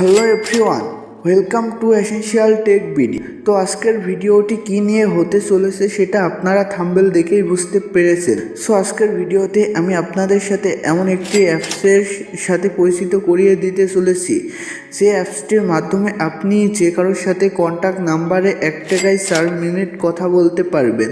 Hello everyone, welcome to essential tech BD. তো আজকের ভিডিওটি কি নিয়ে হতে চলেছে সেটা আপনারা থাম্বেল দেখেই বুঝতে পেরেছেন। সো আজকের ভিডিওতে আমি আপনাদের সাথে এমন একটি অ্যাপসের সাথে পরিচিত করিয়ে দিতে চলেছি। যে অ্যাপসটির মাধ্যমে আপনি যে কারোর সাথে কন্ট্যাক্ট নাম্বারে এক টাকায় চার মিনিট কথা বলতে পারবেন।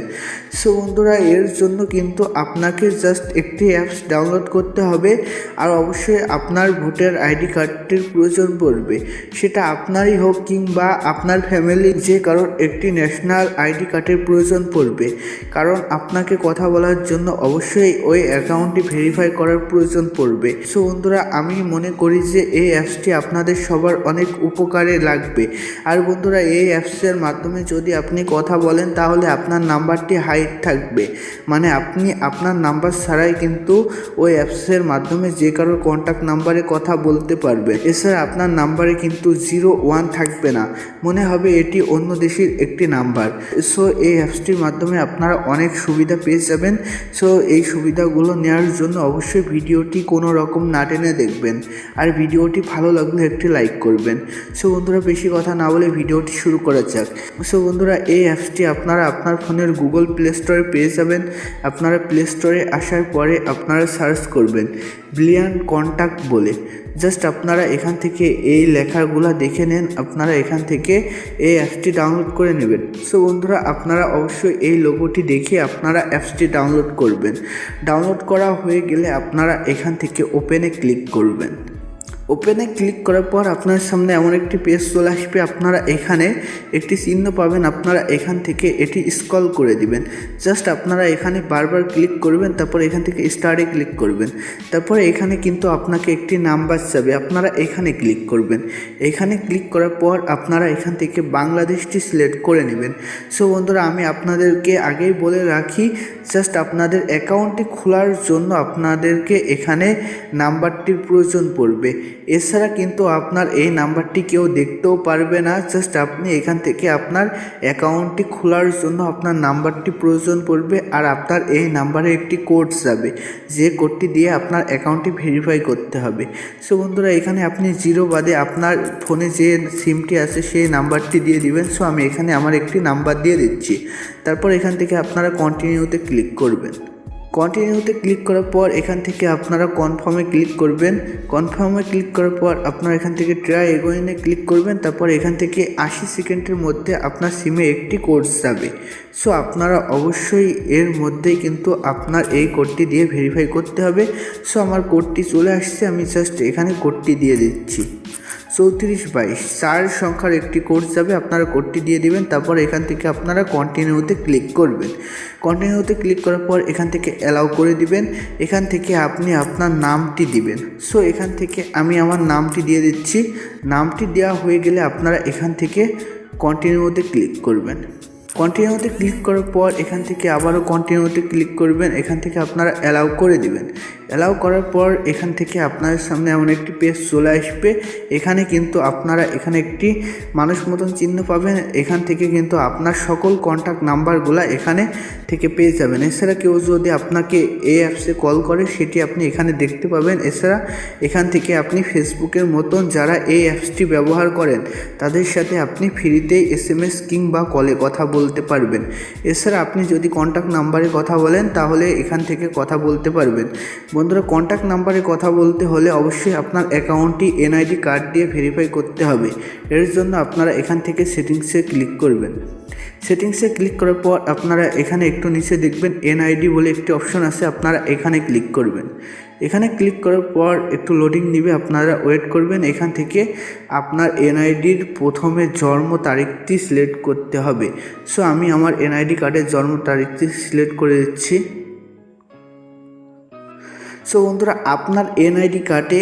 সো বন্ধুরা, এর জন্য কিন্তু আপনাকে জাস্ট একটি অ্যাপস ডাউনলোড করতে হবে আর অবশ্যই আপনার ভোটার আইডি কার্ডটির প্রয়োজন পড়বে। সেটা আপনারই হোক কিংবা আপনার ফ্যামিলি যে কারোর একটি ন্যাশনাল আইডি কার্ডের প্রয়োজন পড়বে। কারণ আপনাকে কথা বলার জন্য অবশ্যই ওই অ্যাকাউন্টটি ভেরিফাই করার প্রয়োজন পড়বে। সো বন্ধুরা, আমি মনে করি যে এই অ্যাপসটি আপনাদের সবার অনেক উপকারে লাগবে। আর বন্ধুরা, এই অ্যাপসের মাধ্যমে যদি আপনি কথা বলেন, তাহলে আপনার নাম্বারটি হাইড থাকবে। মানে আপনি আপনার নাম্বার ছাড়াই কিন্তু ওই অ্যাপসের মাধ্যমে যে কারোর কন্ট্যাক্ট নাম্বারে কথা বলতে পারবে। এছাড়া আপনার নাম্বারে কিন্তু জিরো ওয়ান থাকবে না। মনে হবে এটি অন্য দেশের একটি নাম্বার। সো এই অ্যাপসটির মাধ্যমে আপনারা অনেক সুবিধা পেয়ে যাবেন। সো এই সুবিধাগুলো নেওয়ার জন্য অবশ্যই ভিডিওটি কোনো রকম না টেনে দেখবেন। আর ভিডিওটি ভালো লাগলে একটি লাইক করবেন। সো বন্ধুরা, বেশি কথা না বলে ভিডিওটি শুরু করা যাক। সো বন্ধুরা, এই অ্যাপসটি আপনারা আপনার ফোনের গুগল প্লে স্টোরে পেয়ে যাবেন। আপনারা প্লে স্টোরে আসার পরে আপনারা সার্চ করবেন ব্লিয়ান কন্ট্যাক্ট বলে। জাস্ট আপনারা এখান থেকে এই লেখাগুলো দেখে নেন, আপনারা এখান থেকে এই অ্যাপসটি ডাউনলোড করে নেবেন। সো বন্ধুরা, আপনারা অবশ্যই এই লোগোটি দেখে আপনারা অ্যাপসটি ডাউনলোড করবেন। ডাউনলোড করা হয়ে গেলে আপনারা এখান থেকে ওপেনে ক্লিক করবেন। ওপেনে ক্লিক করার পর আপনার সামনে এমন একটি পেজ চলে আসবে। আপনারা এখানে একটি চিহ্ন পাবেন। আপনারা এখান থেকে এটি স্কল করে দিবেন। জাস্ট আপনারা এখানে বারবার ক্লিক করবেন, তারপর এখান থেকে স্টারে ক্লিক করবেন। তারপরে এখানে কিন্তু আপনাকে একটি নাম্বার যাবে আপনারা এখানে ক্লিক করবেন। এখানে ক্লিক করার পর আপনারা এখান থেকে বাংলাদেশটি সিলেক্ট করে নেবেন। সো বন্ধুরা, আমি আপনাদেরকে আগেই বলে রাখি জাস্ট আপনাদের অ্যাকাউন্টটি খোলার জন্য আপনাদেরকে এখানে নাম্বারটির প্রয়োজন পড়বে। এছাড়া কিন্তু আপনার এই নাম্বারটি কেউ দেখতেও পারবে না। জাস্ট আপনি এখান থেকে আপনার অ্যাকাউন্টটি খোলার জন্য আপনার নাম্বারটি প্রয়োজন পড়বে আর আপনার এই নাম্বারে একটি কোড যাবে। যে কোডটি দিয়ে আপনার অ্যাকাউন্টটি ভেরিফাই করতে হবে। সো বন্ধুরা, এখানে আপনি জিরো বাদে আপনার ফোনে যে সিমটি আছে সেই নাম্বারটি দিয়ে দিবেন। সো আমি এখানে আমার একটি নাম্বার দিয়ে দিচ্ছি। তারপর এখান থেকে আপনারা কন্টিনিউতে ক্লিক করবেন। কন্টিনিউতে ক্লিক করার পর এখান থেকে আপনারা কনফার্মে ক্লিক করবেন। কনফার্মে ক্লিক করার পর আপনারা এখান থেকে ট্রাই এগোইনে ক্লিক করবেন। তারপর এখান থেকে আশি সেকেন্ডের মধ্যে আপনার সিমে একটি কোড যাবে। সো আপনারা অবশ্যই এর মধ্যেই কিন্তু আপনার এই কোডটি দিয়ে ভেরিফাই করতে হবে। সো আমার কোডটি চলে আসছে। আমি জাস্ট এখানে কোডটি দিয়ে দিচ্ছি। চৌত্রিশ বাইশ। চার সংখ্যার একটি কোর্স যাবে, আপনারা কোডটি দিয়ে দিবেন, তারপর এখান থেকে আপনারা কন্টিনিউতে ক্লিক করবেন। কন্টিনিউতে ক্লিক করার পর এখান থেকে অ্যালাউ করে দিবেন, এখান থেকে আপনি আপনার নামটি দিবেন। সো এখান থেকে আমি আমার নামটি দিয়ে দিচ্ছি। নামটি দেওয়া হয়ে গেলে আপনারা এখান থেকে কন্টিনিউতে ক্লিক করবেন। কন্টিনিউতে ক্লিক করার পর এখান থেকে আবারও কন্টিনিউতে ক্লিক করবেন। এখান থেকে আপনারা অ্যালাউ করে দিবেন। অ্যালাউ করার পর এখান থেকে আপনাদের সামনে এমন একটি পেজ চলে আসবে। এখানে কিন্তু আপনারা এখানে একটি মানুষ মতন চিহ্ন পাবেন। এখান থেকে কিন্তু আপনার সকল কন্ট্যাক্ট নাম্বারগুলো এখানে থেকে পেয়ে যাবেন। এছাড়া কেউ যদি আপনাকে এই অ্যাপসে কল করে, সেটি আপনি এখানে দেখতে পাবেন। এছাড়া এখান থেকে আপনি ফেসবুকের মতন যারা এই অ্যাপসটি ব্যবহার করেন, তাদের সাথে আপনি ফ্রিতেই এস এম এস কিংবা কলে কথা বলতে পারবেন। এছাড়া আপনি যদি কন্ট্যাক্ট নাম্বারে কথা বলেন, তাহলে এখান থেকে কথা বলতে পারবেন। বন্ধুরা কন্ট্যাক্ট নাম্বারে কথা বলতে হলে অবশ্যই আপনার অ্যাকাউন্টটি এনআইডি কার্ড দিয়ে ভেরিফাই করতে হবে। এর জন্য আপনারা এখান থেকে সেটিংসে ক্লিক করবেন। সেটিংসে ক্লিক করার পর আপনারা এখানে একটু নিচে দেখবেন এনআইডি বলে একটি অপশন আছে, আপনারা এখানে ক্লিক করবেন। এখানে ক্লিক করার পর একটু লোডিং নিবে, আপনারা ওয়েট করবেন। এখান থেকে আপনার এনআইডির প্রথমে জন্ম তারিখটি সিলেক্ট করতে হবে। সো আমি আমার এনআইডি কার্ডের জন্ম তারিখটি সিলেক্ট করে দিচ্ছি। সো বন্ধুরা, আপনার এনআইডি কার্ডে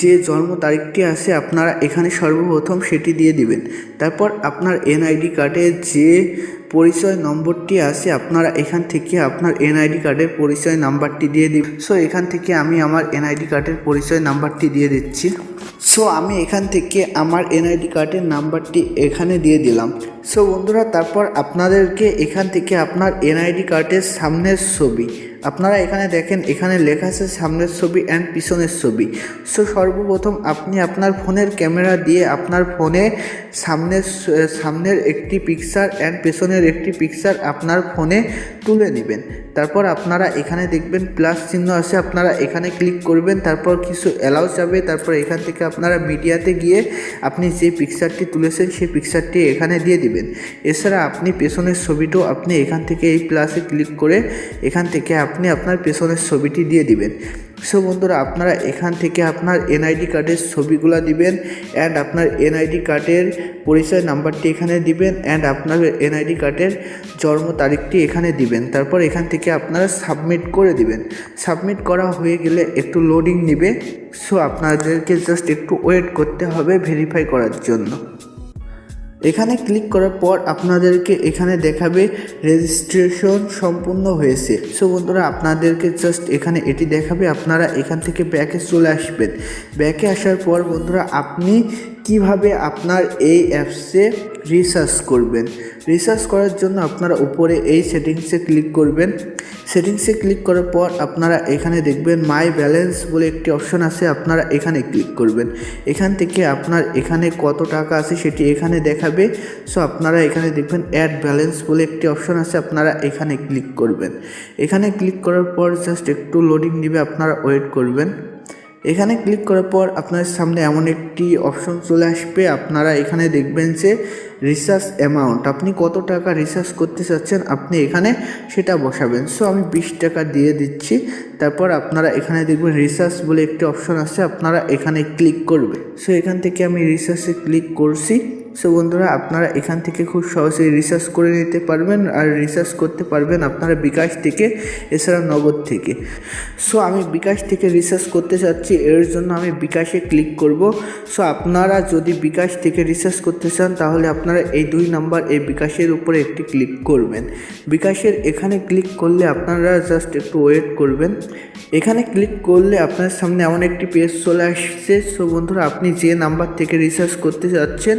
যে জন্ম তারিখটি আছে, আপনারা এখানে সর্বপ্রথম সেটি দিয়ে দিবেন। তারপর আপনার এনআইডি কার্ডে যে পরিচয় নম্বরটি আছে, আপনারা এখান থেকে আপনার এনআইডি কার্ডের পরিচয় নাম্বারটি দিয়ে দিন। সো এখান থেকে আমি আমার এনআইডি কার্ডের পরিচয় নাম্বারটি দিয়ে দিচ্ছি। সো আমি এখান থেকে আমার এনআইডি কার্ডের নাম্বারটি এখানে দিয়ে দিলাম। সো বন্ধুরা, তারপর আপনাদেরকে এখান থেকে আপনার এনআইডি কার্ডের সামনের ছবি আপনারা এখানে দেখেন, এখানে লেখা আছে সামনের ছবি অ্যান্ড পিছনের ছবি। সো সর্বপ্রথম আপনি আপনার ফোনের ক্যামেরা দিয়ে আপনার ফোনে সামনের সামনের একটি পিকচার অ্যান্ড পেছনের একটি পিকচার আপনার ফোনে তুলে নেবেন। তারপর আপনারা এখানে দেখবেন প্লাস চিহ্ন আছে, আপনারা এখানে ক্লিক করবেন, তারপর কিছু অ্যালাউ যাবে, তারপর এখান থেকে আপনারা মিডিয়াতে গিয়ে আপনি যে পিকচারটি তুলেছেন, সেই পিকচারটি এখানে দিয়ে দিবেন। এছাড়া আপনি পেছনের ছবিটাও আপনি এখান থেকে এই প্লাসে ক্লিক করে এখান থেকে আপনি আপনার পেছনের ছবিটি দিয়ে দিবেন। সো বন্ধুরা, আপনারা এখান থেকে আপনার এনআইডি কার্ডের ছবিগুলো দিবেন অ্যান্ড আপনার এনআইডি কার্ডের পরিচয় নাম্বারটি এখানে দিবেন অ্যান্ড আপনার এনআইডি কার্ডের জন্ম তারিখটি এখানে দিবেন। তারপর এখান থেকে আপনারা সাবমিট করে দিবেন। সাবমিট করা হয়ে গেলে একটু লোডিং নেবে। সো আপনাদেরকে জাস্ট একটু ওয়েট করতে হবে ভেরিফাই করার জন্য। এখানে ক্লিক করার পর আপনাদেরকে এখানে দেখাবে রেজিস্ট্রেশন সম্পূর্ণ হয়েছে। সো বন্ধুরা, আপনাদেরকে জাস্ট এখানে এটি দেখাবে, আপনারা এখান থেকে ব্যাকে চলে আসবেন। ব্যাকে আসার পর বন্ধুরা, আপনি কীভাবে আপনার এই অ্যাপসে রিসার্চ করবেন। রিসার্চ করার জন্য আপনারা উপরে এই সেটিংসে ক্লিক করবেন। সেটিংসে ক্লিক করার পর আপনারা এখানে দেখবেন মাই ব্যালেন্স বলে একটি অপশন আছে, আপনারা এখানে ক্লিক করবেন। এখান থেকে আপনার এখানে কত টাকা আছে সেটি এখানে দেখাবে। সো আপনারা এখানে দেখবেন অ্যাড ব্যালেন্স বলে একটি অপশন আছে, আপনারা এখানে ক্লিক করবেন। এখানে ক্লিক করার পর জাস্ট একটু লোডিং নেবে, আপনারা ওয়েট করবেন। এখানে ক্লিক করার পর আপনার সামনে এমন একটি অপশন চলে আসবে, আপনারা এখানে দেখবেন যে রিসার্চ অ্যামাউন্ট আপনি কত টাকা রিসার্চ করতে চাচ্ছেন, আপনি এখানে সেটা বসাবেন। সো আমি বিশ টাকা দিয়ে দিচ্ছি। তারপর আপনারা এখানে দেখবেন রিসার্চ বলে একটি অপশন আছে, আপনারা এখানে ক্লিক করবে। সো এখান থেকে আমি রিসার্চে ক্লিক করছি। সো বন্ধুরা, আপনারা এখান থেকে খুব সহজেই রিসার্চ করে নিতে পারবেন আর রিসার্চ করতে পারবেন আপনারা বিকাশ থেকে, এছাড়া নগদ থেকে। সো আমি বিকাশ থেকে রিসার্চ করতে চাচ্ছি, এর জন্য আমি বিকাশে ক্লিক করব। সো আপনারা যদি বিকাশ থেকে রিসার্চ করতে চান, তাহলে আপনারা এই দুই নাম্বার এই বিকাশের উপরে একটি ক্লিক করবেন। বিকাশের এখানে ক্লিক করলে আপনারা জাস্ট একটু ওয়েট করবেন। এখানে ক্লিক করলে আপনার সামনে এমন একটি পেজ চলে আসছে। সো বন্ধুরা, আপনি যে নাম্বার থেকে রিসার্চ করতে যাচ্ছেন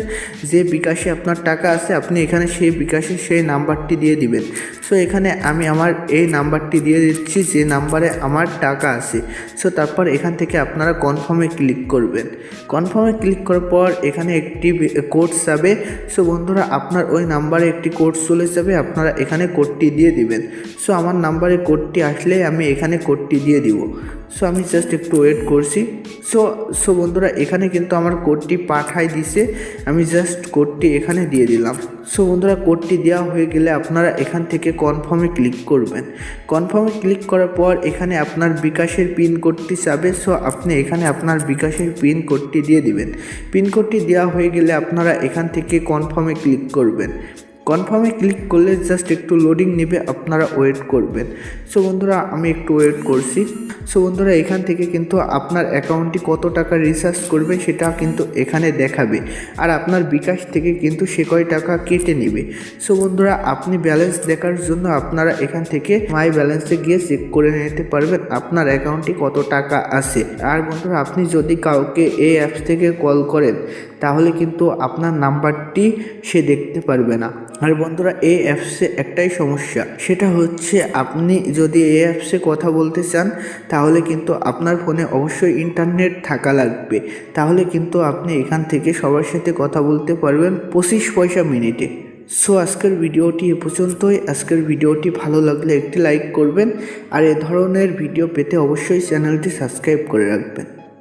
যে বিকাশে আপনার টাকা আছে, আপনি এখানে সেই বিকাশে সেই নাম্বারটি দিয়ে দিবেন। সো এখানে আমি আমার এই নাম্বারটি দিয়ে দিচ্ছি, যে নাম্বারে আমার টাকা আছে। সো তারপর এখান থেকে আপনারা কনফার্মে ক্লিক করবেন। কনফার্মে ক্লিক করার পর এখানে একটি কোড যাবে। সো বন্ধুরা, আপনার ওই নাম্বারে একটি কোড চলে যাবে, আপনারা এখানে কোডটি দিয়ে দিবেন। সো আমার নাম্বারে কোডটি আসলে আমি এখানে কোডটি দিয়ে দিব। সো আমি জাস্ট একটু ওয়েট করছি। সো সো বন্ধুরা, এখানে কিন্তু আমার কোডটি পাঠাই দিছে। আমি জাস্ট কোডটি এখানে দিয়ে দিলাম। সো বন্ধুরা কোডটি দেওয়া হয়ে গেলে আপনারা এখান থেকে কনফার্মে ক্লিক করবেন। কনফার্মে ক্লিক করার পর এখানে আপনার বিকাশের পিন কোডটি চাবে সো আপনি এখানে আপনার বিকাশের পিন কোডটি দিয়ে দিবেন। পিন কোডটি দেওয়া হয়ে গেলে আপনারা এখান থেকে কনফার্মে ক্লিক করবেন। কনফার্মে ক্লিক করলে জাস্ট একটু লোডিং নেবে, আপনারা ওয়েট করবেন। সো বন্ধুরা, আমি একটু ওয়েট করছি। সো বন্ধুরা, এখান থেকে কিন্তু আপনার অ্যাকাউন্টটি কত টাকা রিচার্জ করবে, সেটা কিন্তু এখানে দেখাবে। আর আপনার বিকাশ থেকে কিন্তু সে কয় টাকা কেটে নেবে। সো বন্ধুরা, আপনি ব্যালেন্স দেখার জন্য আপনারা এখান থেকে মাই ব্যালেন্সে গিয়ে চেক করে নিতে পারবেন আপনার অ্যাকাউন্টে কত টাকা আছে। আর বন্ধুরা, আপনি যদি কাউকে এই অ্যাপস থেকে কল করেন তাহলে কিন্তু আপনার নাম্বারটি সে দেখতে পারবে না। আর বন্ধুরা এই অ্যাপসে একটাই সমস্যা, সেটা হচ্ছে আপনি যদি এই অ্যাপসে কথা বলতে চান, তাহলে কিন্তু আপনার ফোনে অবশ্যই ইন্টারনেট থাকা লাগবে। তাহলে কিন্তু আপনি এখান থেকে সবার সাথে কথা বলতে পারবেন পঁচিশ পয়সা মিনিটে। সো, আজকের ভিডিওটি এ পর্যন্তই। আজকের ভিডিওটি ভালো লাগলে একটি লাইক করবেন। আর এ ধরনের ভিডিও পেতে অবশ্যই চ্যানেলটি সাবস্ক্রাইব করে রাখবেন।